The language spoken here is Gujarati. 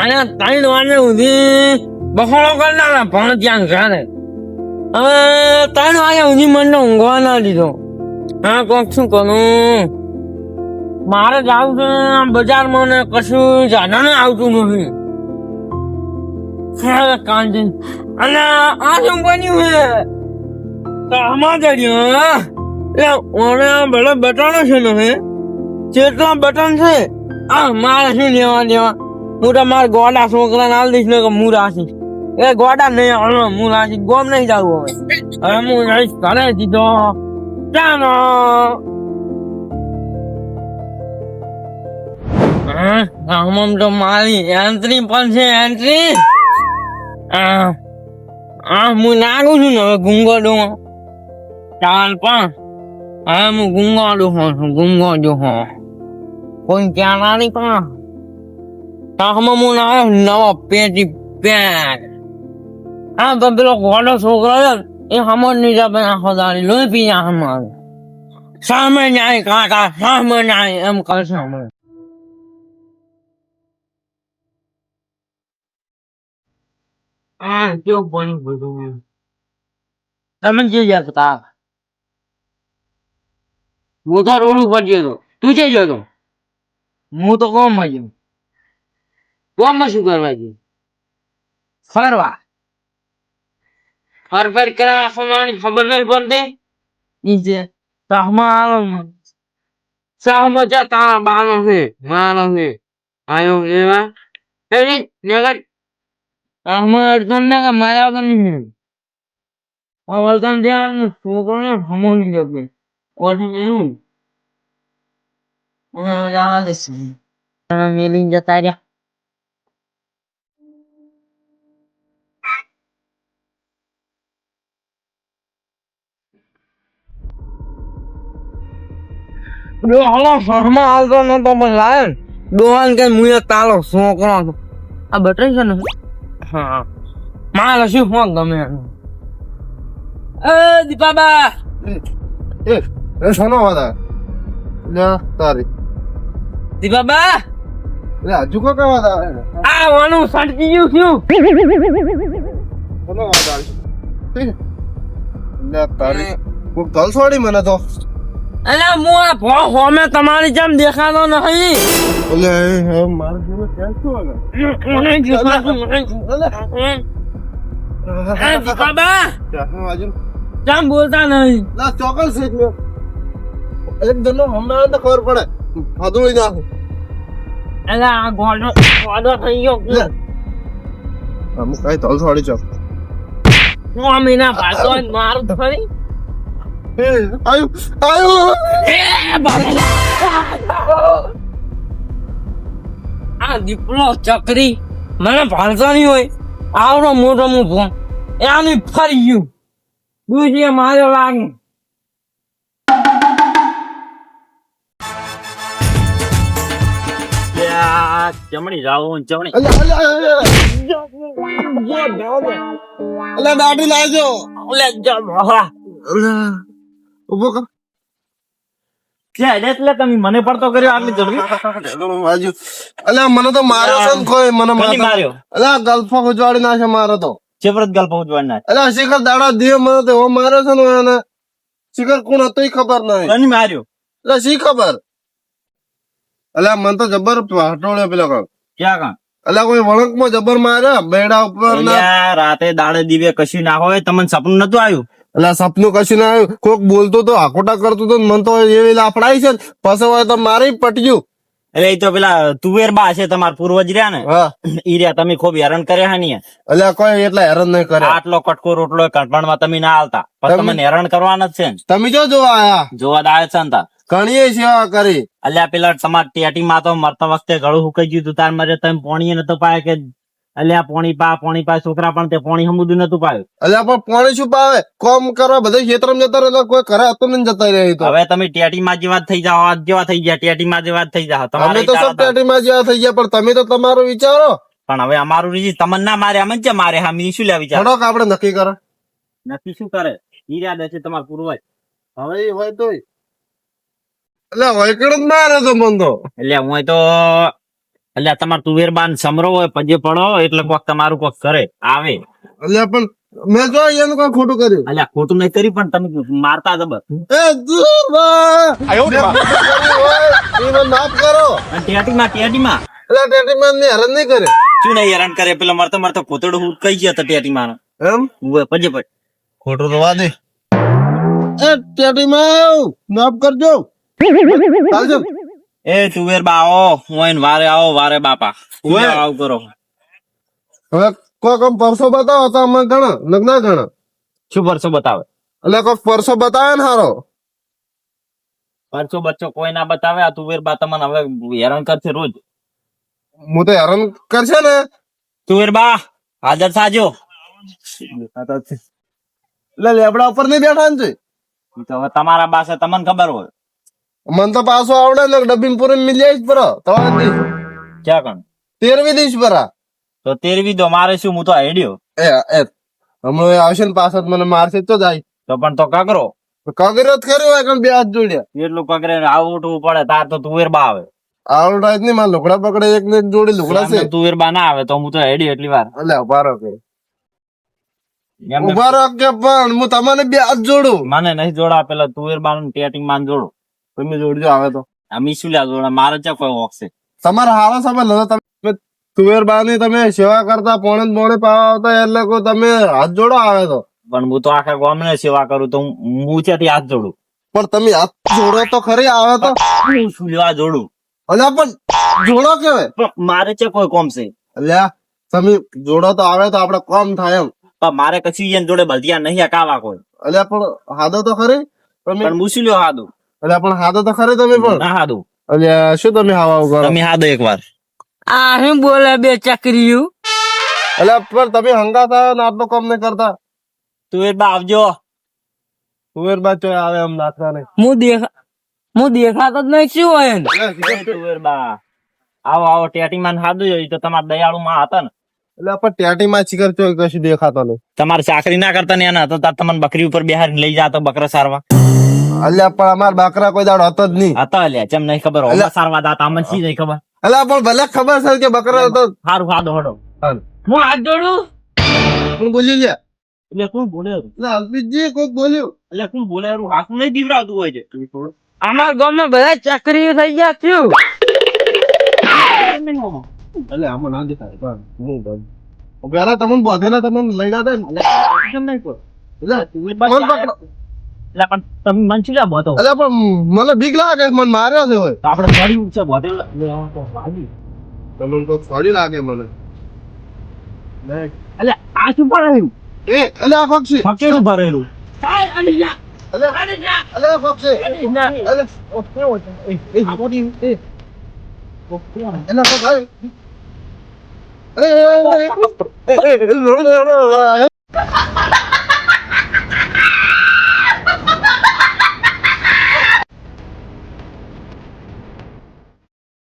આને ત્રણ વાગે સુધી બફાળો કરનારા પણ ત્યાં ઘરે હવે ત્રણ વાગે સુધી મને ઊંઘવા ના દીધો. હા, કોક શું કરું? મારે જાવું છે બજારમાં ને કશું જાડાને આવતું નથી. કાંજી. અને આ શું બન્યું છે? તો આમાં જડ્યો એ ઓને ભલે બટાણો છે ને જેટલા બટન છે, આ મારે શું લેવા દેવા? હું તો મારા ગોડા છોકરાને નાલ દઈશ ને કે હું રાખીશ. એ ગોડા નહીં હાલો હું રાખીશ. ગોમ નહીં જવું હવે. હવે હું રહીશ ઘરે દીધો ચાલો. હા? તો મારી એન્ટ્રી પણ છે એન્ટ્રી આ આ હું નાગું છું ને હવે ગુંગો ડું ચાલ પણ. હવે હું ગુંગો ડું છું ગુંગો ડું કોઈ ક્યાં ના નહીં પણ? તાહમાં હું ના નવા પેટી પેટ હા તો પેલો ગોડો છોકરો છે એ હમો નીચે પેલા આખો લોહી પી હમણાં. સામે જાય કાકા સામે જાય એમ કરશે હમણાં. હા કેવું બન્યું બધું તમે જે જતા તો રોડ ઉપર ગયો તું. જે ગયો હું તો કોમમાં કોમમાં શું કરવા ગયો? ફરવા. ફર ફર કરવા ફરવાની ખબર નહીં પડતી? નીચે સાહમાં આવો સાહમાં જતા બાનો છે મારો છે. આયો એવા. એની નગર સાહમાં અડધન ને કે મારા વગર નહીં આ વળતન ત્યાં છોકરોને હમો નહીં જતો ઓછી એવું જવા દઈશ મેલી જતા રહ્યા. ડોહાનો શર્મા આવતો નતો પણ લાયો ને. ડોહાન કે મુએ તાલો છોકરો હતો આ બટરી છે ને? હા. મારે શું ફોન ગમે એ દીપાબા! એ એ શોનો આવે લે તારી. દીપાબા! લે હજુ કો કયો અવાજ આવે આ વાનું સટકી ગયું શું? શાનો છે? લે તારી. કોક તલસવાડી મને તો. અલે હું આ ભો હોમે તમારી જેમ દેખાતો નહીં ઓલે હે માર જેવો ક્યાં શું આવે મને દેખાતું નહીં. દીપાબા કેમ બોલતા નહીં? ના ચોકલ છે મેં. એક દનો હમણાં તો ખબર પડે. ફાદુળી ના અલે આ ગોડો ગોડો થઈ ગયો. અમુક કઈ તલસવાડી ચોક. હું આ મહિના ભાગો મારું થોડી આયુ આયુ. આ દીપલો ચકરી મને ભાળતો નહીં હોય આવડો મોટો હું આની ફરી ગયું દૂધીએ માર્યો લાગે જમણી જાઓ જમણી અલે ઊભો કર. ત્યાં એટલે તમે મને પડતો કર્યો આટલી જલ્દી બાજુ. મને તો માર્યો છે ને કોઈ મને માર્યો? અલે ગલ્ફો ઉજવાડી નાખે મારો તો. ચેપરત ગલ્પ ઉજવાના અલે આ શિખર દાડા દિયો મને તો માર્યો છે ને એને. શિખર કોણ હતો ઈ ખબર નહીં. કોની માર્યો? એટલે શી ખબર? અલે મને તો જબર હટોળ્યો પેલો કાં ક્યાં કાં અલ્યા કોઈ વળંકમાં જબર માર્યા બેડા ઉપર ના. રાતે દાડે દિવે કશું ના હોય તમને સપનું નતું આવ્યું? એટલે સપનું કશું ના કોક બોલતો તો હાકોટા કરતો તો મન તો એવી લાફડાઈ છે પછી હોય તો મારે પટ્યું. એટલે એ તો પેલા તુવેર બા છે તમારા પૂર્વજ રહ્યા ને? ઈ રહ્યા તમે ખૂબ હેરાન કર્યા હે ને એટલે કોઈ એટલે હેરાન નહીં કરે આટલો કટકો રોટલો કટપણમાં તમે ના આવતા પણ તમે- તમને હેરાન કરવાના જ છે તમે જો જોવા આયા. જોવા દાડે છે ને તા. ઘણીએ સેવા કરી. અલ્યા પેલા તમાર ટેટી માં તો મરતા વખતે ગળું સુકાઈ ગયું તું તાર મરે તમે પોણીએ નતો પાયા કે અલ્યા પોણી પા પોણી પા છોકરા પણ તે પોણી સમુદ્ર નતું પાયું અલ્યા પણ પોણી શું પાવે? કોમ કરવા બધા ખેતર જતા રહેલા કોઈ કરે હતો ને જતા રહે તો. હવે તમે ટેટી માં જેવા થઈ જાઓ આજ જેવા થઈ ગયા ટેટી માં જેવા થઈ જાઓ. તમે તો સબ ટેટી માં જેવા થઈ ગયા પણ તમે તો તમારો વિચારો. પણ હવે અમારું રીજી તમને ના મારે અમને છે મારે હા મી શું વિચાર? થોડોક આપણે નક્કી કરે? નક્કી શું કરે? ઈરાદા છે તમાર પૂર્વજ. હવે હોય તો એટલે હોય જ મારે તો એટલે હું તો એટલે તમાર તુવેર બાન સમરો હોય પજે પડો એટલે કોક તમારું કોક કરે. આવે. એટલે પણ મેં જો એનું કોઈ ખોટું કર્યું. અલ્યા ખોટું નહીં કરી પણ તમે મારતા જબર એ કર્યું માફ કરો. અને ટેટીમાં ટેટીમાં. એટલે ટેટીમાં ને હેરાન નહીં કરે. શું નહીં હેરાન કરે? પેલા મરતો મરતો કોતડું હું કઈ ગયો હતા ટેટીમાં. એમ? ઉવે પજે પડ. ખોટું રવા દે એ ટેટીમાં માફ કરજો. ચાલજો એ તુવેર બા આવો હું વારે આવો વારે બાપા. હું આવ કરો? હવે કોક આમ પરસો બતાવો તો અમે ગણા લગ્ન ગણા. શું પરસો બતાવે? એટલે કોક પરસો બતાવે ને હારો. પરસો બચ્ચો કોઈ ના બતાવે આ તુવેર બા તમને હવે હેરાન કરશે રોજ. હું તો હેરાન કરશે ને. તુવેર બા હાજર સાજો એટલે લેબડા ઉપર નહીં બેઠા ને તો? હવે તમારા પાસે તમને ખબર હોય. મને તો પાછો આવડે ને ડબ્બી પૂરે મિલી જ પર. તમારે દિવસ ક્યાં કણ તેરવી દિવસ પર. તો તેરવી દો મારે શું હું તો હેડ્યો એ એ. હમણાં આવશે ને પાછળ મને મારશે તો જાય. તો પણ તો કગરો જ કર્યો હોય બે હાથ જોડ્યા. એટલું કગરે આવું ઉઠવું પડે તાર તો તુવેર બા આવે. આવડે જ નહીં મારા લુગડા પકડે એક ને જોડી લુગડા છે. તુવેર બા ના આવે તો હું તો હેડી એટલી વાર. એટલે ઊભા રહો કે. એમને ઊભા રહો કે પણ હું તમને બે હાથ જોડું. મને નહીં જોડા પેલા તુવેર બા ટેટિંગમાં જોડો. તમે જોડજો આવે તો. આ શું જોડા મારે ચા કોઈ ઓક્સે તમારા હારા સમય લો તમે તુવેર બાની તમે સેવા કરતા પોણે ને પોણે પાવા આવતા એટલે કોઈ તમે હાથ જોડો આવે તો. પણ હું તો આખા ગામને સેવા કરું તો હું ત્યાંથી હાથ જોડું. પણ તમે હાથ જોડો તો ખરી આવે તો. હું શું લેવા જોડું અલ્યા પણ જોડો કેવાય મારે છે કોઈ કોમ છે. અલ્યા તમે જોડો તો આવે તો આપડે કોમ થાય એમ. પણ મારે કશું જોડે બલદિયા નહીં હકાવા કોઈ. અલ્યા પણ હાદો તો ખરી. પણ હું શું લ્યો હાદું? અલ્યા પણ હાદો તો ખરે તમે પણ. ના હાદો. અલ્યા શું તમે હાવા કરો? તમે હાદો એક વાર આ શું બોલે બે ચકરીયું એટલે પણ તમે હંગાતા થયા કામ નહીં કરતા. તુવેર બા આવજો તુવેર બા ચોય આવે એમ નાખતા નહીં. હું દેખા હું દેખાતો જ નહીં શું હોય? તુવેર બા આવો આવો ટેટી માં હાદું હોય તો તમારા દયાળુ માં હતા ને. એટલે પણ ટેટીમાં ચીકર ચોય કશું દેખાતો નહીં. તમારે ચાકરી ના કરતા ને એના તો તાર તમને બકરી ઉપર બિહાર લઈ જાતો બકરા સારવા. અલ્યા પણ અમાર બાકરા કોઈ દાડો હતો જ નહીં. હતા અલ્યા ચમ નહીં ખબર અલ્યા. સારવા દાતા અમને શી નહીં ખબર? અલ્યા પણ ભલે ખબર છે કે બકરા હતો. સારું હાદો હડો હું હાથ જોડું? કોણ બોલ્યું છે? એટલે કોણ બોલે એટલે અલ્પિતજી કોઈક બોલ્યું. એટલે કોણ બોલે હાથ નહીં દીવડાવતું હોય છે. અમારા ગામમાં બધા ચકરીઓ થઈ ગયા થયું. એટલે આમાં ના દેખાય. પણ હું તમને બોધે. ના તમને લઈ ને. કેમ એટલે એટલે પણ તમે મન શું લ્યા બોતો? એટલે પણ મને બીક લાગે કે મને માર્યો છે હોય. આપણે ગાડી ઊંચે બોતે? એટલે તમને તો ફરી લાગે મને. આ શું ભરેલું એ એટલે આ પક્ષી ફકેરું ભરેલું એટલે